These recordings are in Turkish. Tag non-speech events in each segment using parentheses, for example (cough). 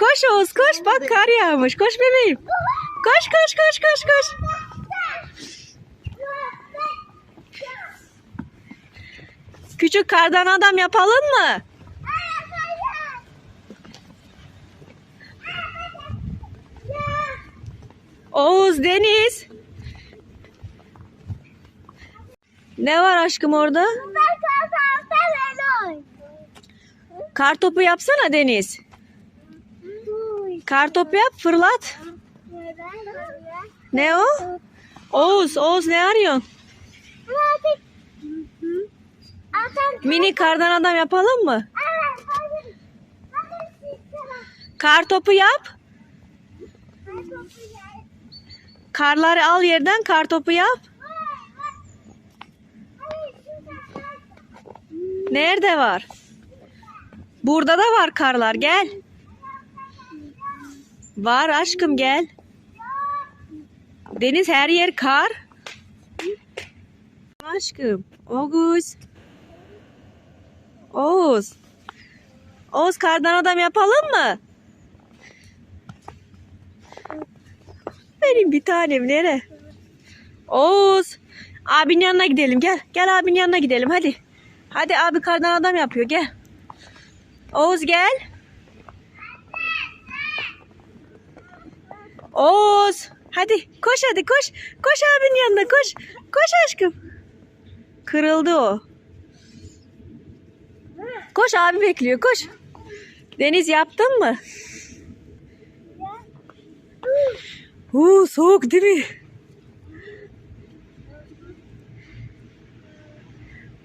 Koş Oğuz koş. Bak kar yağmış. Koş bebeğim. Koş koş koş koş koş. Küçük kardan adam yapalım mı? Oğuz Deniz. Ne var aşkım orada? Kar topu yapsana Deniz. Kar topu yap fırlat. Ne o? Oğuz, Oğuz ne arıyorsun? Mini kardan adam yapalım mı? Kar topu yap. Karları al yerden kar topu yap. Nerede var? Burada da var karlar gel. Var aşkım gel. Deniz her yer kar. Aşkım. Oğuz. Oğuz. Oğuz kardan adam yapalım mı? Benim bir tanem nere? Oğuz. Abinin yanına gidelim gel. Gel abinin yanına gidelim hadi. Hadi abi kardan adam yapıyor gel. Oğuz gel. Oğuz. Hadi koş hadi koş. Koş abinin yanına koş. Koş aşkım. Kırıldı o. Koş abi bekliyor koş. Deniz yaptın mı? Huu, soğuk değil mi?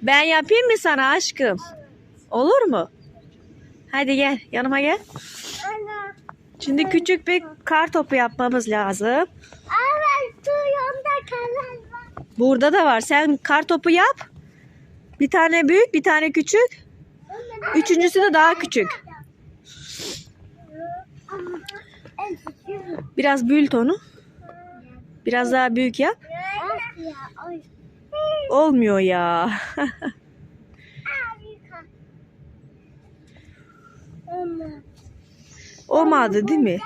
Ben yapayım mı sana aşkım? Olur mu? Hadi gel yanıma gel. Şimdi küçük bir kar topu yapmamız lazım. Burada da var. Sen kar topu yap. Bir tane büyük, bir tane küçük. Üçüncüsü de daha küçük. Biraz büyült onu. Biraz daha büyük yap. Olmuyor ya. Olmadı değil mi?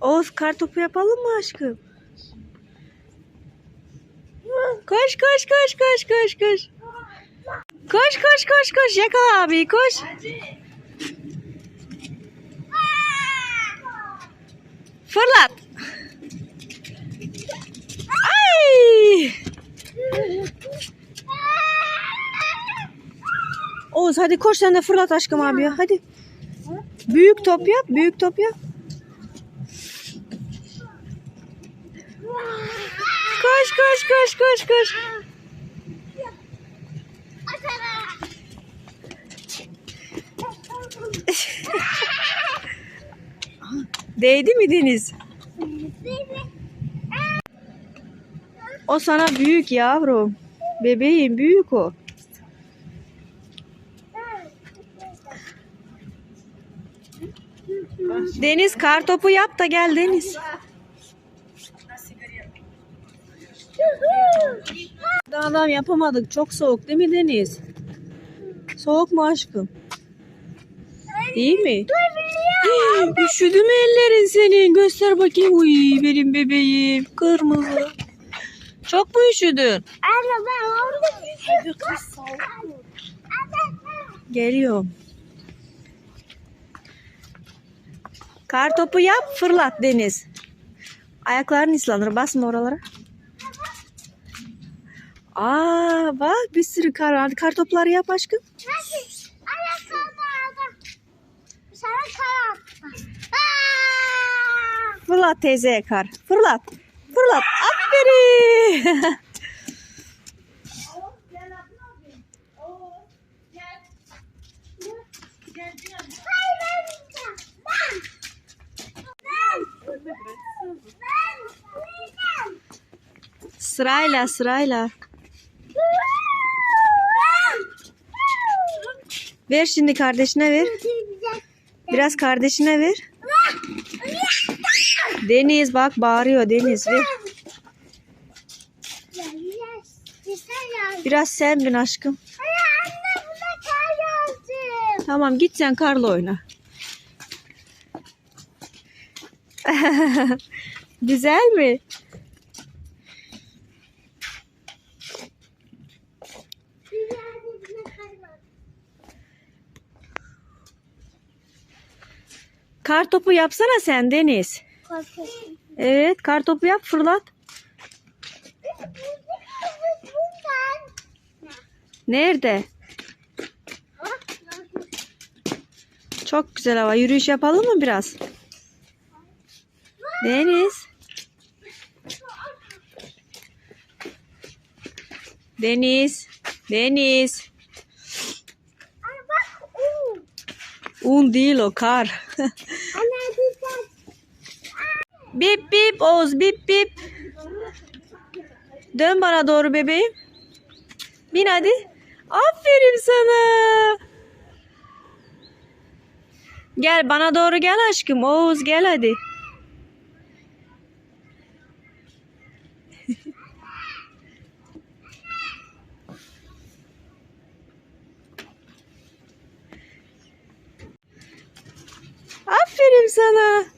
Oğuz kar topu yapalım mı aşkım? Koş koş koş koş koş koş. Koş koş koş koş yakala abi koş. Fırlat. Ay! Oğuz hadi koş sen de fırlat aşkım abi ya hadi. Büyük top yap büyük top yap. Koş koş koş koş koş. (laughs) Değdi mi Deniz? O sana büyük yavrum. Bebeğim büyük o. Deniz kar topu yap da gel Deniz. Adam yapamadık. Çok soğuk değil mi Deniz? Soğuk mu aşkım? Değil mi? Üşüdü mü ellerin senin? Göster bakayım. Uy benim bebeğim. Kırmızı. Çok mu üşüdün? Geliyorum. Kar topu yap fırlat Deniz. Ayakların ıslanır. Basma oralara. Aa bak bir sürü kar var. Kar topları yap aşkım. Fırlat teyzeye kar. Fırlat. Fırlat. Aferin. (laughs) sırayla sırayla. Ver şimdi kardeşine ver. Biraz kardeşine ver. Deniz bak bağırıyor Deniz ver. Biraz sen bin aşkım. Tamam git sen karla oyna. (laughs) Güzel mi? Kar topu yapsana sen Deniz. Evet kar topu yap fırlat. Nerede? Çok güzel hava. Yürüyüş yapalım mı biraz? Deniz. Deniz. Deniz. Un değil o kar. (laughs) bip bip Oğuz bip bip. Dön bana doğru bebeğim. Bin hadi. Aferin sana. Gel bana doğru gel aşkım. Oğuz gel hadi. (laughs) Aferin sana.